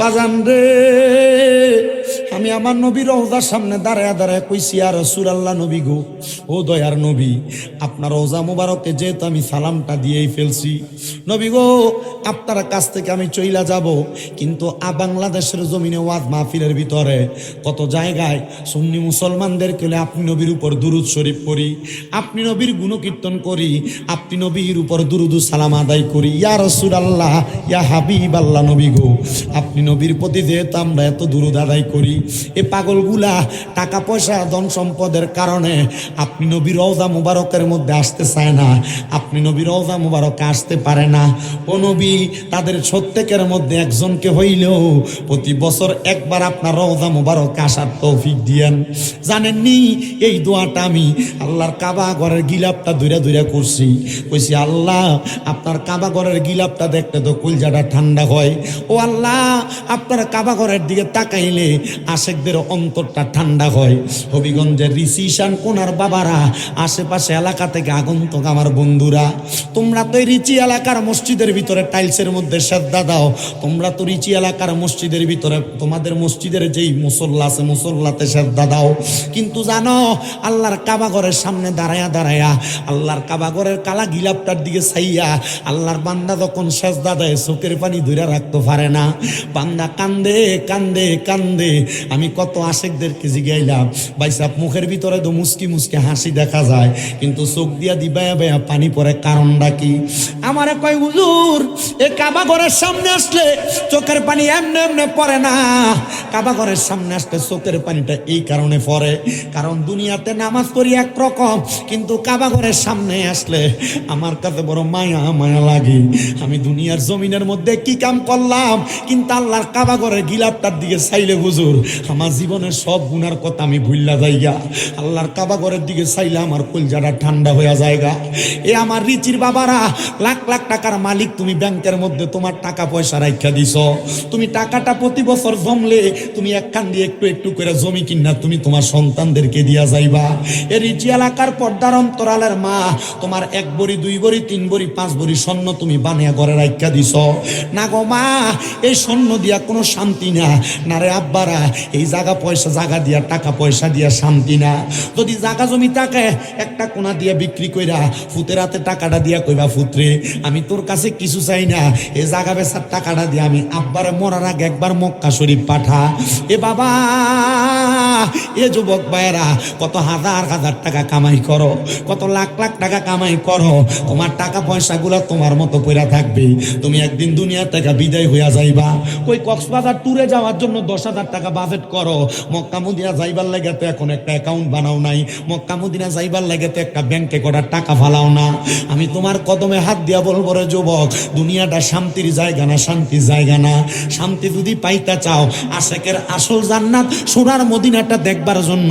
বাজান রে আমি আমার নবী রহদার সামনে দাঁড়ায় দাঁড়ায় কইছি আর সুরাল্লা নবী গো। ও দয়ার নবী, আপনার রোজা মুবারককে যেহেতু আমি সালামটা দিয়েই ফেলছি। নবী গো, আপনার কাছ থেকে আমি চইলা যাব, কিন্তু আ বাংলাদেশের জমিনে ওয়াজ মাহফিলের ভিতরে কত জায়গায় সুন্নি মুসলমানদের কেলে আপনি নবীর উপর দুরুদ শরীফ করি আপনি নবীর গুণকীর্তন করি, আপনি নবীর উপর দুরুদু সালাম আদায় করি। ইয়া রসুল আল্লাহ ইয়া হাবিব আল্লাহ নবী গো, আপনি নবীর প্রতি যেহেতু আমরা এত দুরুদ আদায় করি, এ পাগলগুলা টাকা পয়সা ধন সম্পদের কারণে আপনি নবী রওজা মুবারকের মধ্যে আসতে চায় না, আপনি নবী রওজা মুবারকে আসতে পারে না। ও নবী, তাদের প্রত্যেকের মধ্যে একজনকে হইলেও প্রতি বছর একবার আপনার রওজা মুবারকে আসার তৌফিক দিয়েন। জানেননি? এই দোয়াটা আমি আল্লাহর কাবা ঘরের গিলাপটা ধরে ধরে করছি। কইছি, আল্লাহ, আপনার কাবা ঘরের গিলাপটা দেখতে তো কুলজাটা ঠান্ডা হয়। ও আল্লাহ, আপনার কাবা ঘরের দিকে তাকাইলে আশেকদের অন্তরটা ঠান্ডা হয়। হবিগঞ্জের ঋষি ঈশান কোনার বাবারা আশেপাশে এলাকা থেকে আগন্তক আমার বন্ধুরা। তোমরা তো রিচি এলাকার মসজিদের ভিতরে টাইলসের মধ্যে শ্রদ্ধা দাও। তোমরা তো রিচি এলাকার মসজিদের ভিতরে, তোমাদের মসজিদের যেই মুসল্লা আছে, মুসল্লাতে শ্রদ্ধা দাও। কিন্তু জানো, আল্লাহর কাবা ঘরের সামনে দাঁড়ায়া দাঁড়ায়া, আল্লাহর কাবা ঘরের কালা গিলাপটার দিকে চাইয়া আল্লাহর বান্দা যখন সেজদা দেয়, চোখের পানি ধরে রাখতে পারে না। বান্দা কান্দে কান্দে কান্দে। আমি কত আশেকদেরকে জিগাইলাম, বাইসাপ মুখের ভিতরে তো মুসকি মুসকি হাসি। দেখা যায়, কিন্তু চোখ দিয়া দিবায়া বায়া পানি পরে কারণটা কি? আমারে কয়, হুজুর, এ কাবা ঘরের সামনে আসলে চোখের পানি এমনে এমনে পড়ে না। কাবা ঘরের সামনে আসলে চোখের পানিটা এই কারণে পড়ে, কারণ দুনিয়াতে নামাজ পড়ি একরকম, কিন্তু কাবা ঘরের সামনে আসলে আমার কাছে বড় মায়া মায়া লাগে। আমি দুনিয়ার জমিনের মধ্যে কি কাম করলাম, কিন্তু আল্লাহর কাবা ঘরের গিলাপটার দিকে চাইলে হুজুর, আমার জীবনের সব গুনার কথা আমি ভুললা যাইয়া আল্লাহর কাবা ঘরের দিকে চাইলে আমার কলজাটা ঠান্ডা হয়ে যায়গা। এ আমার রিচির বাবারা, লাখ লাখ টাকার মালিক তুমি ব্যাংকের মধ্যে তোমার টাকা পয়সা রাখা দিছ। তুমি টাকাটা প্রতি বছর জমলে, তুমি একখান দিয়ে একটু একটু করে জমি কিনা তুমি তোমার সন্তানদেরকে দিয়া যাইবা। এ রিচি এলাকার পর্দার অন্তরালের মা, তোমার এক বড়ি, দুই বড়ি, তিন বড়ি, পাঁচ বড়ি স্বর্ণ তুমি বানিয়া ঘরে রাখা দিছ। না গো মা, এই স্বর্ণ দিয়া কোনো শান্তি না। না রে আব্বারা, এই জায়গা পয়সা জায়গা দিয়া, টাকা পয়সা দিয়া শান্তি না। যদি জায়গা জমি থাকে একটা কোনা দিয়া বিক্রি কইরা ফুতের হাতে টাকাটা দিয়া কইবা, ফুতরে, আমি তোর কাছে কিছু চাই না। এ জাগা বেচার টাকাটা দিয়া আমি আব্বারে মরার আগে একবার মক্কা শরীফ পাঠা। এ বাবা! এ যুবক ভাইয়েরা, কত হাজার হাজার টাকা কামাই করো, কত লাখ লাখ টাকা কামাই করো, তোমার টাকা পয়সাগুলো তোমার মতো কইরা থাকবে। তুমি একদিন দুনিয়া থেকে বিদায় হইয়া যাইবা। ওই কক্সবাজার ট্যুরে যাওয়ার জন্য দশ হাজার টাকা বাজেট করো। মক্কা মদিনা যাইবার লাগে তো এখন একটা অ্যাকাউন্ট বানাও নাই। মক্কা মদিনা যাইবার লাগে তো একটা ব্যাংকে করার টাকা ফালাও না। আমি তোমার কদমে হাত দিয়া বলব রে যুবক, দুনিয়াটা শান্তির জায়গা না শান্তির জায়গা না। শান্তি যদি পাইতে চাও, আশেকের আসল জান্নাত সোনার মদিনাটা দেখবার জন্য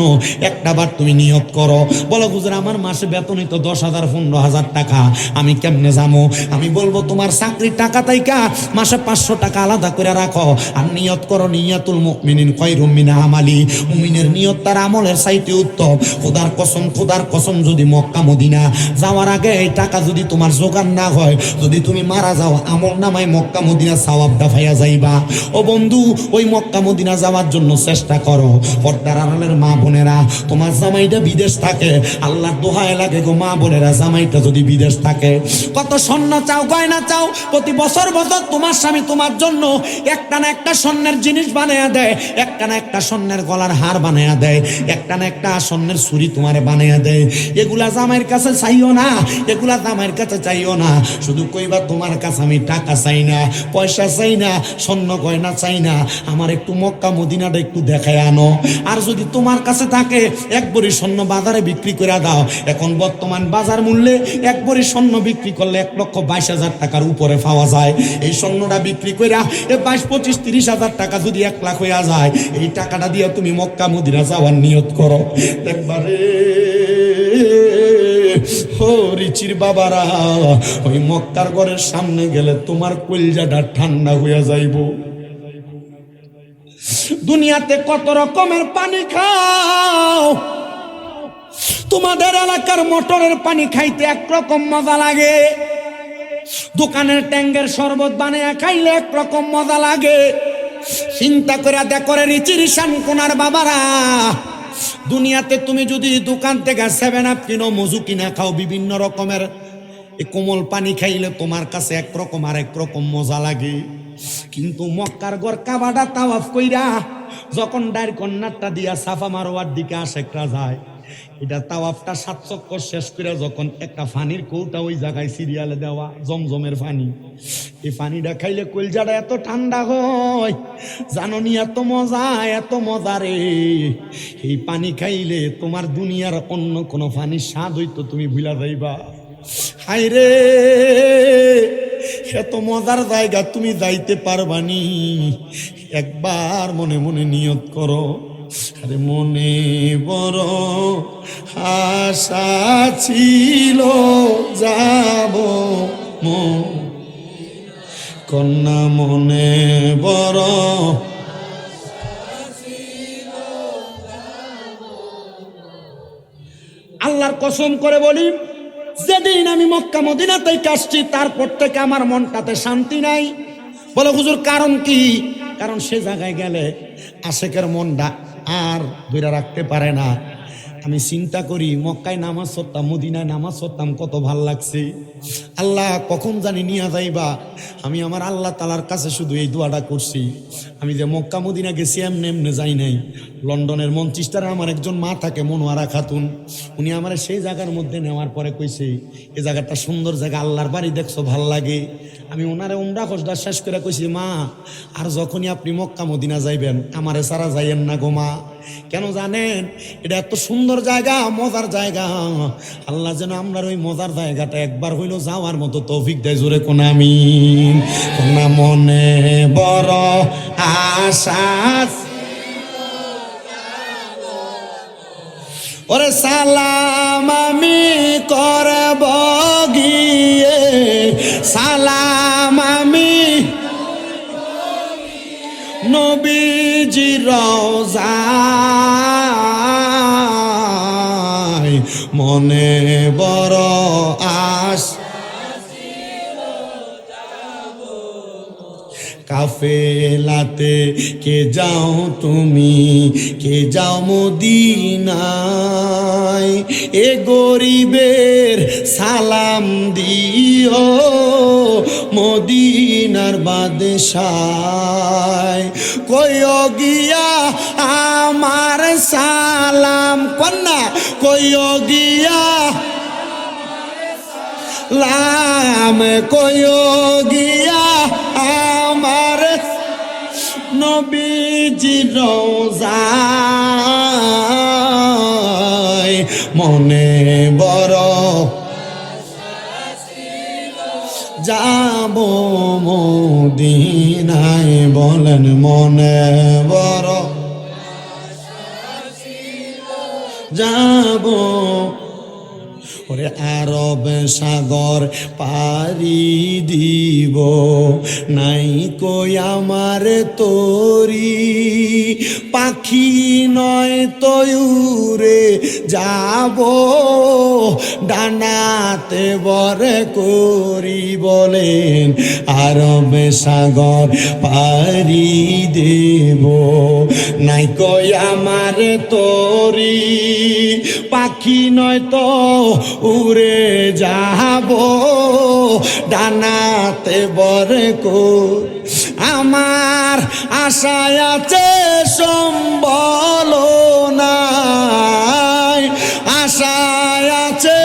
একটা বার তুমি নিয়ত করো। বলো গুজরা আমার মাসে বেতনই তো দশ হাজার, পনেরো হাজার টাকা। আমি কেমনে যাব আমি বলব, তোমার চাকরির টাকা তাইকা মাসে পাঁচশো টাকা আলাদা করে রাখো। আর নিয়ত করো, নিয়াতুল মুমিনিন কয়রুম মিনা আমালি। মুমিনের নিয়ত তার আমলের চাইতে উত্তম। খোদার কসম খোদার কসম যদি মক্কা, মদিনা যাওয়ার আগে এই টাকা যদি তোমার জোগান না হয়, যদি তুমি মারা যাও, আমল নামায় মক্কা, মদিনা সওয়াব দাফাইয়া যাইবা। ও বন্ধু, ওই মক্কা, মদিনা যাওয়ার জন্য চেষ্টা করো। পর্দার আড়ালের মা বোনেরা, তোমার জামাইটা বিদেশ থাকে। আল্লাহ দোহায় লাগে গো মা বোনেরা, জামাইটা যদি বিদেশ থাকে। কত স্বর্ণ চাও, গয়না চাও, প্রতি বছর বছর তোমার স্বামী তোমার জন্য একটা না একটা স্বর্ণের জিনিস বানায়া দেয় একটা না একটা স্বর্ণের গলার হার বানায়া দেয় একটা না একটা স্বর্ণের ছুরি তোমারে বানায়া দেয়। এগুলা জামাইয়ের কাছে চাইও না, এগুলা জামাইয়ের কাছে চাইও না। শুধু কইবা তোমার কাছে আমি টাকা চাই না, পয়সা চাই না, স্বর্ণ গয়না চাই না। আমার একটু মক্কা, মদিনাটা একটু দেখায় আনো। আর যদি তোমার কাছে থাকে এক বড়ি স্বর্ণ বাজারে বিক্রি করে দাও। এখন বর্তমান বাজার মূল্যে এক বড়ি স্বর্ণ বিক্রি করলে এক লক্ষ বাইশ হাজার টাকার উপরে পাওয়া যায়। এই স্বর্ণটা বিক্রি করে এ বাইশ, পঁচিশ, তিরিশ হাজার টাকা যদি এক লাখ হয়ে যায়, এই টাকাটা দিয়ে তুমি মক্কা মদিনা যাওয়ার নিয়ত করো। একবারে রিচির বাবারা, ওই মক্কার ঘরের সামনে গেলে তোমার কলজাটা ঠান্ডা হয়ে যাইব। দুনিয়াতে কত রকমের পানি খাও। তোমাদের এলাকার মোটরের পানি খাইতে একরকম মজা লাগে। দোকানের ট্যাঙ্গের শরবত বানিয়ে খাইলে একরকম মজা লাগে। চিন্তা করে দেখো রে রিচির কোনার বাবারা। দুনিয়াতে তুমি যদি দোকান থেকে সেভেন আপ কিনো, মজু কিনা খাও, বিভিন্ন রকমের কোমল পানি খাইলে তোমার কাছে একরকম আর একরকম মজা লাগে। কিন্তু মক্কার গর কাবাডা তাওয়াফ কইরা যখন ডাইর কন্যারটা দিয়া সাফা মারোয়ার দিকে আসে একটা যায়, এটা তাওয়াফটা সাত চক্কর শেষ করে যখন একটা ফানির কৌটা ওই জায়গায় সিরিয়ালে দেওয়া, জমজমের পানি এই পানিটা খাইলে কলজাটা এত ঠান্ডা হয়, জানো নি এত মজা এত মজা রে। এই পানি খাইলে তোমার দুনিয়ার অন্য কোনো পানির স্বাদ হইতো তুমি ভুলা যাইবা। হাই রে! এত মজার জায়গা তুমি যাইতে পারবানি। একবার মনে মনে নিয়ত করো। আরে মনে বড় আশা ছিল যাব কন্যা মনে বড় আল্লাহর কসম করে বলি যেদিন আমি মক্কা মদিনাতেই কাশছি, তারপর থেকে আমার মনটাতে শান্তি নাই। বলে, হুজুর, কারণ কি? কারণ সে জায়গায় গেলে আশেকের মনটা আর ধরে রাখতে পারে না। আমি চিন্তা করি, মক্কায় নামাজ পড়তাম, মদিনায় নামাজ পড়তাম, কত ভালো লাগছে। আল্লাহ, কখন জানি নিয়ে যাইবা? আমি আমার আল্লাহ তালার কাছে শুধু এই দোয়াটা করছি। আমি যে মক্কা, মদিনা গেছি, এমনি এমনি যাই নাই। লন্ডনের মঞ্চিস্টারে আমার একজন মা থাকে, মনোয়ারা খাতুন। উনি আমার সেই জায়গার মধ্যে নেওয়ার পরে কইছে এই জায়গাটা সুন্দর জায়গা, আল্লাহর বাড়ি দেখছ, ভালো লাগে। আমি ওনারে উমরা খসডা শেষ করে কইছি, মা, আর যখনই আপনি মক্কা, মদিনা যাইবেন, আমারে সারা যাইয়েন না গো মা। কেন জানেন? এটা এত সুন্দর জায়গা, মজার জায়গা। আল্লাহ যেন আমরা ওই মজার জায়গাটা একবার হইল যাওয়ার মতো তৌফিক দেয় জোরে কোন আমি কোনা মনে বড় আশা ওরে সালাম আমি করব গিয়ে। সালাম আমি নবীজি রওজায় মনে বড় কাফেলাতে, কে যাও তুমি, কে যাও মদিনায়, এ গরিবের সালাম দিও মদিনার বাদশায়। কইও গিয়া আমার সালাম, কন্যা, কইও গিয়া লাম কইও গিয়া নবীজি রোজায় মনে বড় যাব মদিনায় বলেন মনে বড় যাব আরব সাগর পারি দিব। নাই কই আমার তরি। পাখি নয় তয়ুরে, যাব ডানাতে বরে করি বলেন, আরব সাগর পারি দেব। নাই কয় আমার তরি, পাখি নয় তো উড়ে যাব, ডানাতে বরে কো আমার আশায় আছে সম্বল নাই। আশায় আছে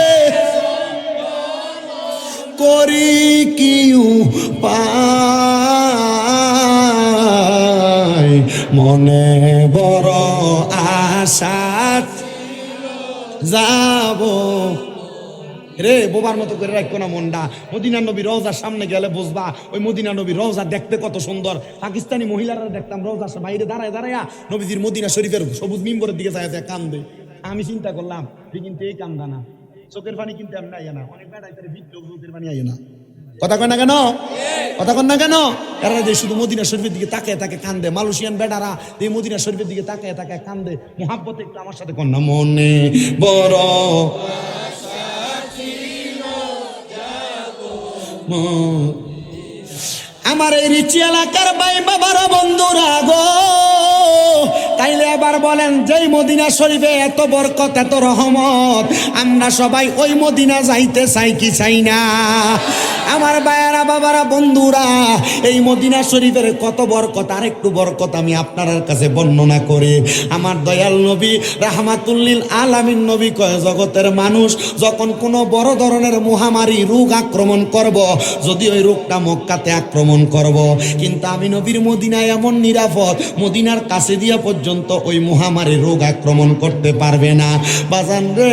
করি কিউ মনে বড় আশা যাব রে, বোবার মতো করে রাখো না মনটা। মদিনা নবী রওজার সামনে গেলে বুঝবা, ওই মদিনা নবী রওজা দেখতে কত সুন্দর। পাকিস্তানি মহিলারা দেখতাম রওজার বাইরে দাঁড়ায় দাঁড়ায় নবীজির মদিনা শরীফের সবুজ মিম্বরের দিকে যায় কান্দে। আমি চিন্তা করলাম কিন্তু এই কান্দা না। চোখের পানি কিন্তু এমনি আইয়া না। অনেক বেড়াই তার চোখের পানি আইয়া না। কথা কয় না কেন? কথা কন না কেন? এরা যে শুধু মদিনা শরীফের দিকে তাকায় তাকে কান্দে। মালয়েশিয়ান বেডারা এই মদিনা শরীফের দিকে তাকায় তাকায় কান্দে। মোহাব্বত একটু আমার সাথে কন না মনে। বড় ম- আমার এই রিচি এলাকার ভাই বাবারা বন্ধুরা গো। তাইলে এবার বলেন, যেই মদিনা শরীফে এত বরকত, এত রহমত, আমরা সবাই ওই মদিনা যাইতে চাই কি চাই না? আমার বায়ারা বাবারা, বন্ধুরা, এই মদিনা শরীফের কত বরকত আর একটু বরকত আমি আপনার কাছে বর্ণনা করে। আমার দয়াল নবী, রাহমাতুল্লিল আলামিন নবী কয়, জগতের মানুষ যখন কোনো বড় ধরনের মহামারী, রোগ আক্রমণ করব, যদি ওই রোগটা মক্কাতে আক্রমণ করব। কিন্তু আমি নবীর মদিনায় এমন নিরাপদ, মদিনার কাছে দিয়া পর্যন্ত ওই মহামারী রোগ আক্রমণ করতে পারবে না। বাজান রে,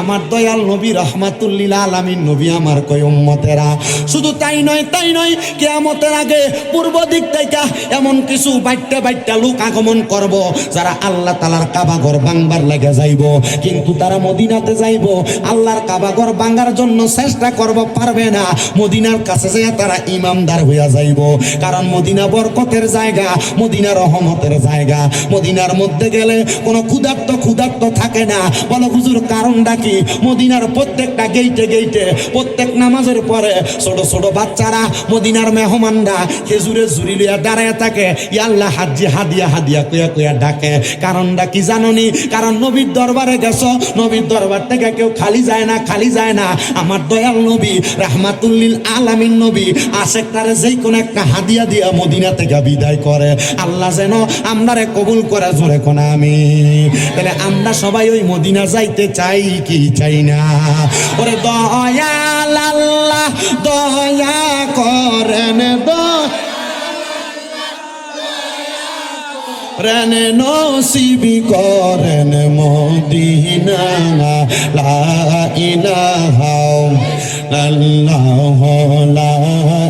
আমার দয়াল নবী রহমাতুল্লিল আলামিন, নবী আমার কয় উম্মতেরা। শুধু তাই নয় তাই নয়, কেয়ামতের আগে পূর্ব দিক থেকে এমন কিছু বাইটটা বাইটটা লোক আগমন করব, যারা আল্লাহ তালার কাবাগর বাংবার লেগে যাইব। কিন্তু তারা মদিনাতে যাইব, আল্লাহর কাবাগর বাঙ্গার জন্য চেষ্টা করব, পারবে না। মদিনার কাছে যেয়ে তারা ইমামদার হইয়া যাইব। কারণ মদিনা বরকতের জায়গা, মদিনা রহমতের জায়গা। মদিনার মধ্যে গেলে কোনো ক্ষুধার্ত ক্ষুধার্ত থাকে না। বলো, হুজুর, কারণটা কি? মদিনার প্রত্যেকটা গেইটে গেইটে প্রত্যেক নামাজের পরে ছোট ছোট বাচ্চারা মদিনার মেহমানরা খেজুরে ঝুরি লইয়া দাঁড়ায় থাকে। ইয়াল্লাহ হাজি হাদিয়া হাদিয়া কইয়া কইয়া ডাকে। কারণটা কি জাননি? কারণ নবীর দরবারে গেছো, নবীর দরবার থেকে কেউ খালি যায় না, খালি যায় না। আমার দয়াল নবী রাহমাতুল্লিল আলামিন নবী আশেক তারে যেই কোন একটা হাদিয়া দিয়া মদিনা থেকে বিদায় করে। আল্লাহ যেন আমরারে কবুল করে জোরে কোন আমি তাহলে আমরা সবাই ওই মদিনা যাইতে চাই কি চাই না? ওরে দয়াল আল্লাহ, দয়া করেন রেন নসিবি করেন মদিনা, লা ইলাহা আল্লাহ লা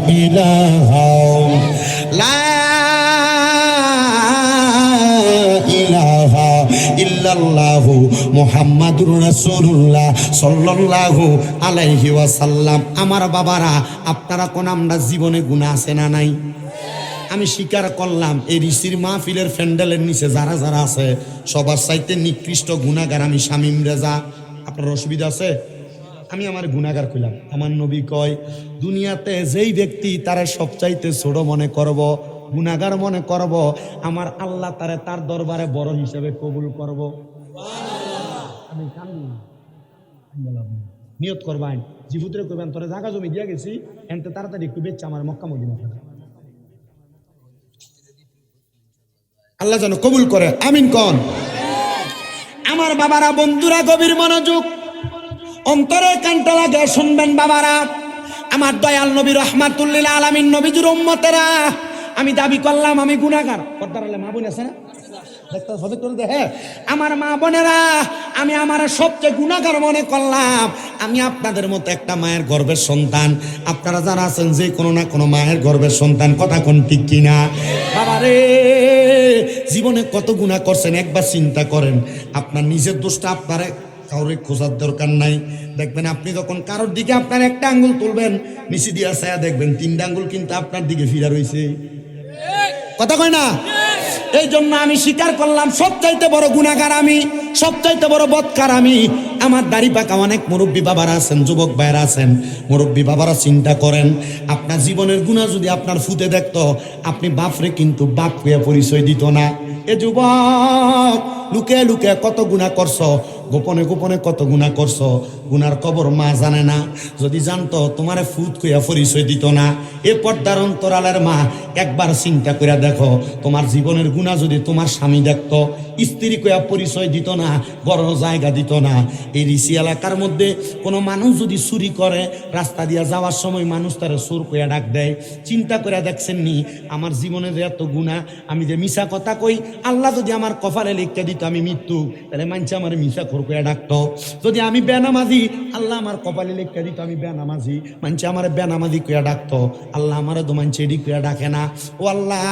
ইলাহা লা ইলাহা ইল্লাল্লাহু মুহাম্মাদুর রাসূলুল্লাহ সাল্লাল্লাহু আলাইহি ওয়াসাল্লাম। আমার বাবারা, আপনারা কোন আমরা জীবনে গুনাহ আছে না নাই? আমি স্বীকার করলাম, এই ঋষির মাহফিলের ফ্যান্ডেলের নিচে যারা যারা আছে, সবার চাইতে নিকৃষ্ট গুণাগার আমি শামিম রেজা। আপনার অসুবিধা আছে? আমি আমার গুণাগার কইলাম। আমার নবী কয় দুনিয়াতে যেই ব্যক্তি তারা সবচাইতে ছোট মনে করব গুণাগার মনে করব আমার আল্লাহ তারে তার দরবারে বড় হিসেবে কবুল করব। আমি কান্দি নিয়ত করবান জিভুতরে কইবেন তোরে জায়গা জমি দিয়া গেছি এনতে তাড়াতাড়ি একটু বেচছে আমার মক্কা মদিনা আল্লাহ যেন কবুল করে। আমিন কন। আমার বাবারা বন্ধুরা গভীর মনোযোগ অন্তরে কানটা লাগে, শুনবেন বাবারা। আমার দয়াল নবী রহমাতুল্লিল আলামিন নবীজুর উম্মতেরা, আমি দাবি করলাম, আমি গুনাহগার। পর্দার মা বোন আছে না? দেখে আমার মা বোনেরা, আমি আমার সবচেয়ে গুণাগার মনে করলাম, আমি আপনাদের মতো একটা মায়ের গর্বের সন্তান। আপনারা যারা আছেন, যে কোনো না কোনো মায়ের গর্বের সন্তান, কথা কোন ঠিক কিনা? বাবারে, জীবনে কত গুণা করছেন, একবার চিন্তা করেন। আপনার নিজের দোষটা আপনার কাউরে খোঁজার দরকার নাই। দেখবেন আপনি যখন কারোর দিকে আপনার একটা আঙ্গুল তুলবেন, নিচে দিয়া ছায়া দেখবেন তিনটা আঙ্গুল কিন্তু আপনার দিকে ফিরা রয়েছে কথা কয় না? এই জন্য আমি স্বীকার করলাম, সবচাইতে বড় গুণাগার আমি, সবচাইতে বড় বৎকার আমি। আমার দাড়ি পাকা অনেক মুরব্বী বাবারা আছেন, যুবক ভাইয়েরা আছেন। মুরব্বী বাবারা চিন্তা করেন, আপনার জীবনের গুণা যদি আপনার ফুতে দেখত, আপনি বাপরে কিন্তু বাপ হয়ে পরিচয় দিত না। এ যুবক লুকে লুকে কত গুণা করছ? গোপনে গোপনে কত গুণা করছ? গুনার কবর মা জানে না। যদি জানতো, তোমারে ফুত কইয়া পরিচয় দিত না। এ পর্দার অন্তরালের মা, একবার চিন্তা করে দেখো, তোমার জীবনের গুণা যদি তোমার স্বামী দেখত, স্ত্রী কইয়া পরিচয় দিত না, বড় জায়গা দিত না। এই ঋষি এলাকার মধ্যে কোনো মানুষ যদি চুরি করে, রাস্তা দিয়া যাওয়ার সময় মানুষ তারা সুর কইয়া ডাক দেয়। চিন্তা করে দেখছেন নি আমার জীবনের এত গুণা আমি যে মিশা কথা কই, আল্লাহ যদি আমার কপালে লিখতে দিত আমি মৃত্যু, তাহলে মানছে আমার মিশা খোর কইয়া ডাকতো। যদি আমি বেনামাজি আল্লাহ আমার কপালে লিখতে দিত, আমি বেনামাজি। মানছে আমার বেনামাজি কইয়া ডাকতো, আল্লাহ আমার তো মানছে এডি কইয়া ডাকে না। ও আল্লাহ,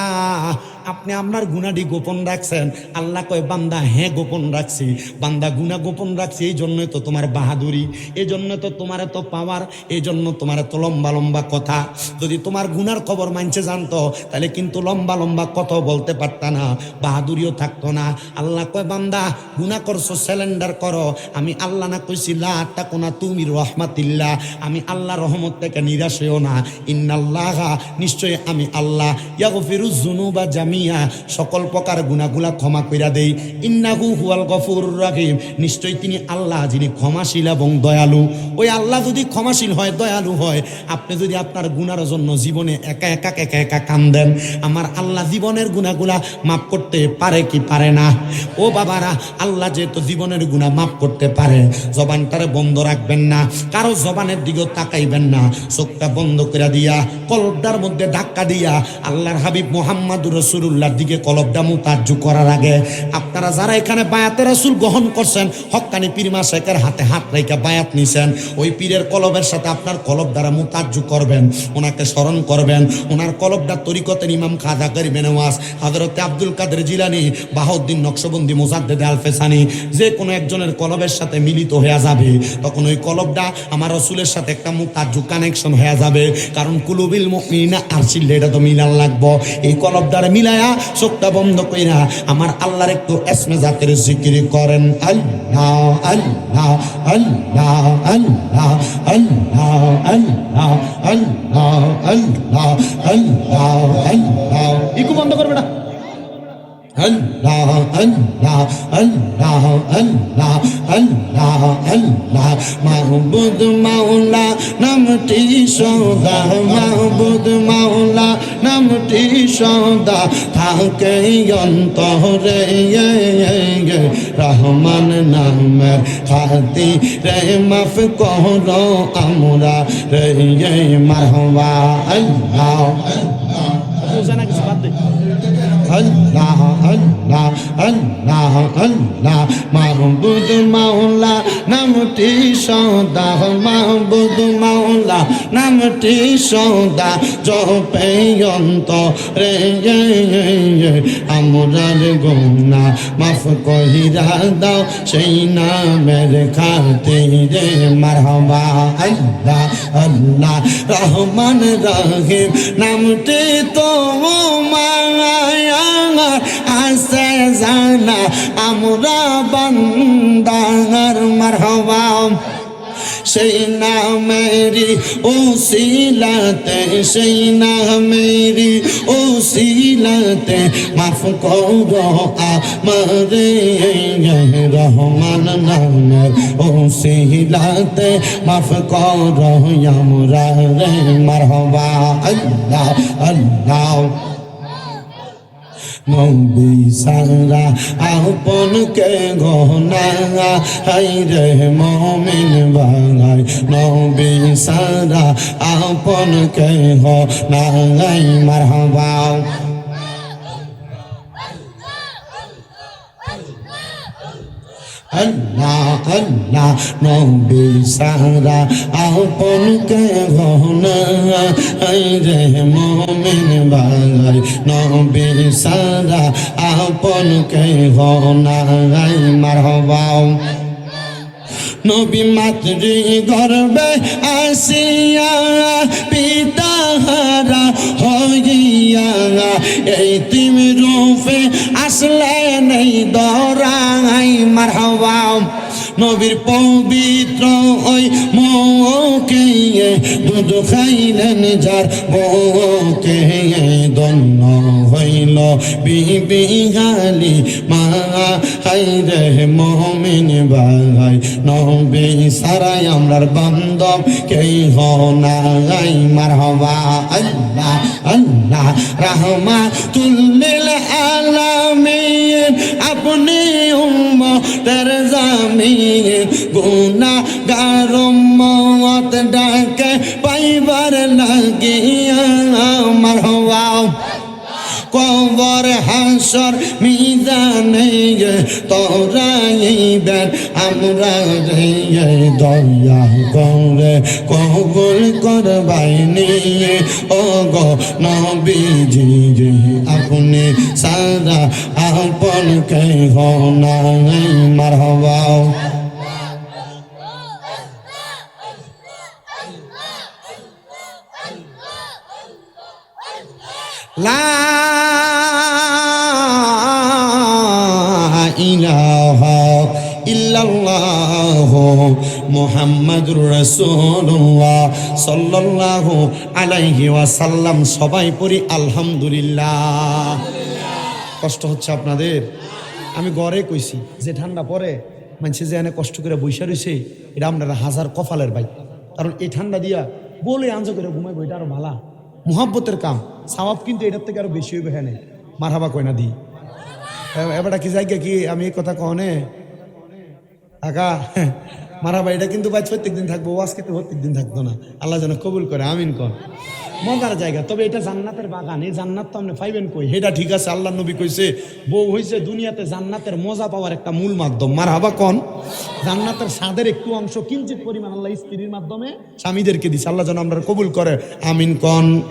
আপনি আপনার গুণাটি গোপন রাখছেন। আল্লাহ কয়, বান্দা হ্যাঁ গোপন রাখছি। বান্দা, গুণা গোপন রাখছি, এই জন্যই তো তোমার বাহাদুরি। এই জন্য তো তোমার এত পাওয়ার এই জন্য তোমার এত লম্বা লম্বা কথা। যদি তোমার গুনার খবর মানছে জানতো, তাহলে কিন্তু লম্বা লম্বা কথা বলতে পারতা না, বাহাদুরিও থাকতো না। আল্লাহ কয়, বান্দা, গুণা করছ সিলিন্ডার করো। আমি আল্লাহ না কইছি লা তাকুনা তুমি রহমাতিল্লাহ। আমি আল্লাহ রহমত থেকে নিরাশ না। ইন্নাল্লাহ নিশ্চয়ই আমি আল্লাহ। ইয়াগফিরুজ জুনুবা জামি থামিয়া সকল প্রকার গুনাগুলা ক্ষমা কইরা দেই। ইন্নাহু হুয়াল গফুর রাহিম। নিশ্চয়ই তিনি আল্লাহ, যিনি ক্ষমাশীল এবং দয়ালু। ওই আল্লাহ যদি ক্ষমাশীল হয়, দয়ালু হয়, আপনি যদি আপনার গুনার জন্য জীবনে একা একা একা একা কান্দেন, আমার আল্লাহ জীবনের গুনাগুলা মাফ করতে পারে কি পারে না? ও বাবারা, আল্লাহ যেহেতু জীবনের গুণা মাফ করতে পারে, জবানটারে বন্ধ রাখবেন না, কারও জবানের দিকেও তাকাইবেন না। চোখটা বন্ধ করে দিয়া, কলবটার মধ্যে ধাক্কা দিয়া, আল্লাহর হাবিব মোহাম্মদুর রসুল্লাহর দিকে কলবটা মুতাজ্জু করার আগে, আপনারা যারা এখানে বায়াতে রাসুল গ্রহণ করছেন হক্কানি পীর শেখের হাতে হাত রেখে বায়াত নিছেন, ওই পীরের কলবের সাথে আপনার কলব দ্বারা মুতাজ্জু করবেন, ওনাকে স্মরণ করবেন, ওনার কলবটা তরিকতের ইমাম খাজা করিবেন ওয়াজ হজরতে আব্দুল কাদের জিলানি, বাহাউদ্দিন নকশবন্দি মোজাদ্দেদ আলফেসানি, যে কোনো একজনের কলবের সাথে মিলিত হয়ে যাবে। তখন ওই কলবটা আমার রসুলের সাথে একটা মুতাজ্জু কানেকশন হয়ে যাবে। কারণ কুলুবিল মুমিনা আর চিল্লে, এটা তো মিলান লাগবো। এই কলব দ্বারা মিলায়া চোখটা বন্ধ কইরা আমার আল্লাহর একটু এসমে জাতের জিকির করেন। আল্লাহ আল্লাহ আল্লাহ আল্লাহ আল্লাহ আল্লাহ আল্লাহ আল্লাহ আল্লাহ আল্লাহ। ইকু বন্ধ করবে না আল্লাহ আল্লাহ আল্লাহ আল্লাহ আল্লাহ আল্লাহ মাহবুদ মাওলা নামটি সদা মাহবুদ মাওলা নামটি সদা থাকে অন্তরে রহমান নামের খাতি রে মাফ করো আমরা রে মারহবা আল্লাহ আল্লাহ আল্লাহ আল্লাহ আল্লাহ মাহবুদ মাওলা নামটি সদা মাহবুদ মাওলা নামটি সদা জপে রে আমরার গোনা মাফ কহিরা দাও সেই নামের খাতে রে মারহবা আল্লাহ আল্লাহ রহমান রহিম নামটি তো মায়া আছে জানা, আমরা বান্দার মারহবা। সেই নামেরি ও শিলাতে সেই নামেরি ও শিলাতে মাফ করো আমারে, রহমান নামের ও শিলাতে মাফ করো আমরা রে মারহবা। আল্লাহ আল্লাহ। নবী সারা আপন কে গহনা হাই রে মমিন বাঙাই। নবী সারা আপন কে নাই মারহাবা। আল্লাহ আল্লাহ, নবী সারা আপন কে গহনা হাই রে মমিন বাঙাই, নবী সারা আপন কে গহনা মারহবাও নবী মাতৃ গর্বে আসিয়া পিতা হারা হইয়া, এই তিমি রূপে আসলে নেই দরাই মারহবা নবীর পবিত্র ওই মৌকে দুধ খাইলেন যার বউকে দন্য হইল। বিবি গালি মা হাই রে মমিন বাই নবী সারাই আমরার বান্ধব কেই হনাই মারহবা, আল্লাহ আল্লাহ রাহমা তুল্লিল আলামিন। আপনি গুনা গারমত ডাকে পাইবার লাগিয়া কবর হাসর মিজানে তোরাইবেন আমরা রে দয়া করে কবুল করবাইনি ও গো নবীজি আপনি সারা আপন কে হনাই মারহবা। লা সবাই পড়ি আলহামদুলিল্লাহ। কষ্ট হচ্ছে আপনাদের? আমি গড়ে কইছি, যে ঠান্ডা পরে মানুষে যে এনে কষ্ট করে বৈশা রয়েছে এটা আপনারা হাজার কপালের বাইক। কারণ এই ঠান্ডা দিয়া বলে আঞ্জ করে ঘুমাইবো, এটা আরও ভালা। মুহাব্বতের কাম। সাবাব কিন্তু এটার থেকে আরও বেশি হইবে হ্যাঁ মারহাবা কয়না দি? এবারটা কি যাই কি আমি এই কথা কনে কাকা মারাবা এটা কিন্তু ভাই প্রত্যেকদিন থাকব ওয়াজ কিন্তু প্রত্যেকদিন প্রত্যেক দিন থাকতো না। আল্লাহ যেন কবুল করে, আমিন কন। মজার জায়গা। তবে এটা জান্নাতের বাগান এই জান্নাত তো আপনি পাইবেন কই? সেটা ঠিক আছে আল্লাহ নবী কইছে বউ হইছে দুনিয়াতে জান্নাতের মজা পাওয়ার একটা মূল মাধ্যম। মার হাবা কন? জান্নাতের স্বাদের একটু অংশ কিঞ্চিত পরিমাণ আল্লাহ স্ত্রীর মাধ্যমে স্বামীদেরকে দিছে। আল্লাহ যেন আমরা কবুল করে। আমিন কন?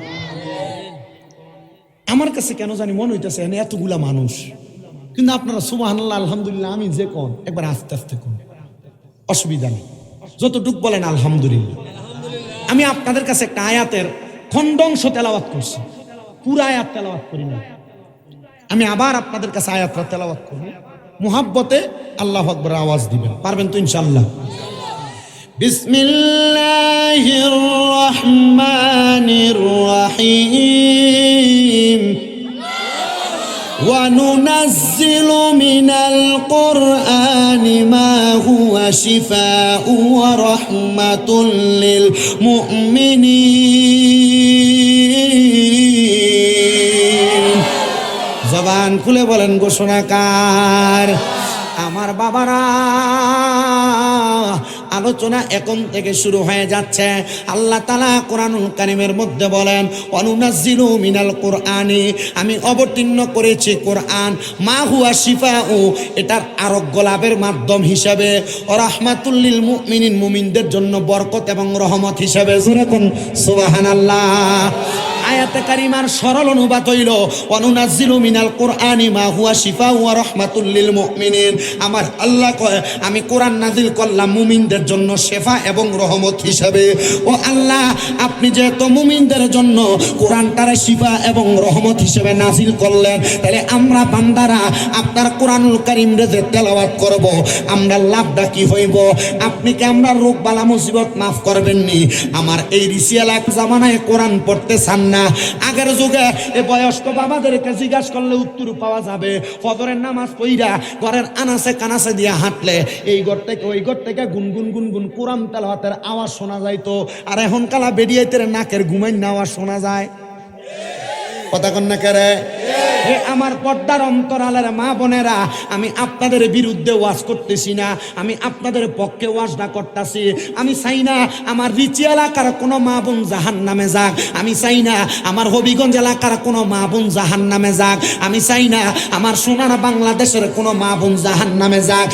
আমার কাছে কেন জানি মনে হইতেছে এনে এতগুলা মানুষ। কিন্তু আপনারা সুবাহান আলহামদুলিল্লাহ আমি যে কন একবার আস্তে আস্তে কোন। অসুবিধা নেই। যতটুক বলেন আলহামদুলিল্লাহ। আমি আপনাদের কাছে একটা আয়াতের খণ্ডংশ তেলাওয়াত করছি পুরা আয়াত তেলাওয়াত করি না আমি আবার আপনাদের কাছে আয়াতটা তেলাওয়াত করব মুহাব্বতে আল্লাহ আকবর আওয়াজ দিবেন পারবেন তো ইনশাল্লাহ بسم الله الرحمن الرحيم وننزل من القرآن ما هو شفاء ورحمة للمؤمنين জবান খুলে বলেন ঘোষণাকার। আমার বাবারা, আলোচনা এখন থেকে শুরু হয়ে যাচ্ছে। আল্লাহ তালা কোরআনুল কারিমের মধ্যে বলেন অনুনাজিলু মিনাল কোরআনে আমি অবতীর্ণ করেছি কোরআন। মা হুয়া শিফা ও এটার আরোগ্য লাভের মাধ্যম হিসাবে। ও রাহমাতুল্লিল মুমিনিন, মুমিনদের জন্য বরকত এবং রহমত হিসাবে। যেরকম সুবাহান আল্লাহ আয়াতে কারিমার সরল অনুবাদ হইল অনুনাজিলু মিনাল কোরআনি মা হুয়া শিফা ওয়া রাহমাতুল লিল মুমিনিন। আমার আল্লাহ কয়, আমি কোরআন নাজিল করলাম মুমিনদের জন্য শেফা এবং রহমত হিসাবে। ও আল্লাহ, আপনি যেহেতু মুমিনদের জন্য কোরআনটারে শিফা এবং রহমত হিসেবে নাজিল করলেন, তাহলে আমরা বান্দারা আপনার কোরআনুল কারিম রে যে তেলাওয়াত করব, আমরা লাভটা কি হইব? আপনি কি আমরা রোগ বালা মুসিবত মাফ করবেননি? আমার এই রিসিয়ালা জামানায় কোরআন পড়তে চান না? আগের যুগে এ বয়স্ক বাবাদেরকে জিজ্ঞাসা করলে উত্তর পাওয়া যাবে। ফজরের নামাজ পইরা ঘরের আনাসে কানাসে দিয়া হাঁটলে এই ঘর থেকে ওই ঘর থেকে গুনগুন গুনগুন কোরআন তেলাওয়াতের আওয়াজ শোনা যাইতো। আর এখন কালা বেরিয়েতে নাকের না আওয়াজ শোনা যায়। কথা কন্যা কেরে। হে আমার পর্দার অন্তরালের মা বোনেরা, আমি আপনাদের বিরুদ্ধে ওয়াজ করতেছি না, আমি আপনাদের পক্ষে ওয়াজটা করতেছি। আমি চাই না আমার রিচি এলাকার কোনো মা বোন জাহান নামে যাক। আমি চাই না আমার হবিগঞ্জ এলাকার কোনো মা বোন জাহান নামে যাক। আমি চাই না আমার সোনার বাংলাদেশের কোনো মা বোন জাহান নামে যাক।